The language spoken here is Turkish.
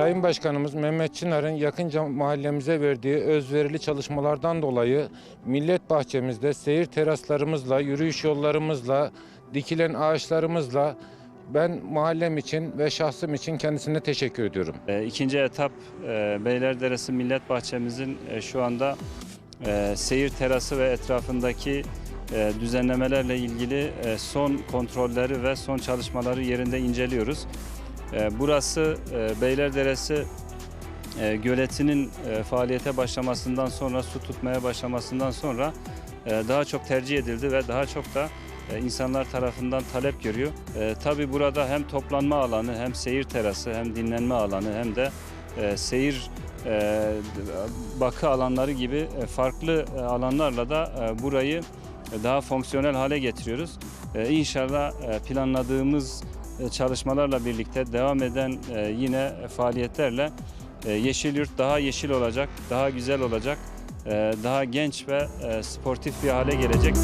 Sayın Başkanımız Mehmet Çınar'ın yakınca mahallemize verdiği özverili çalışmalardan dolayı millet bahçemizde seyir teraslarımızla, yürüyüş yollarımızla, dikilen ağaçlarımızla ben mahallem için ve şahsım için kendisine teşekkür ediyorum. E, İkinci etap e, Beylerderesi Millet Bahçemizin e, şu anda e, seyir terası ve etrafındaki düzenlemelerle ilgili son kontrolleri ve son çalışmaları yerinde inceliyoruz. E, Burası e, Beylerderesi e, göletinin e, faaliyete başlamasından sonra, su tutmaya başlamasından sonra daha çok tercih edildi ve daha çok da insanlar tarafından talep görüyor. Tabii burada hem toplanma alanı, hem seyir terası, hem dinlenme alanı, hem de seyir bakı alanları gibi farklı alanlarla da burayı daha fonksiyonel hale getiriyoruz. İnşallah planladığımız çalışmalarla birlikte devam eden e, yine faaliyetlerle e, Yeşil Yurt daha yeşil olacak, daha güzel olacak, e, daha genç ve e, sportif bir hale gelecek.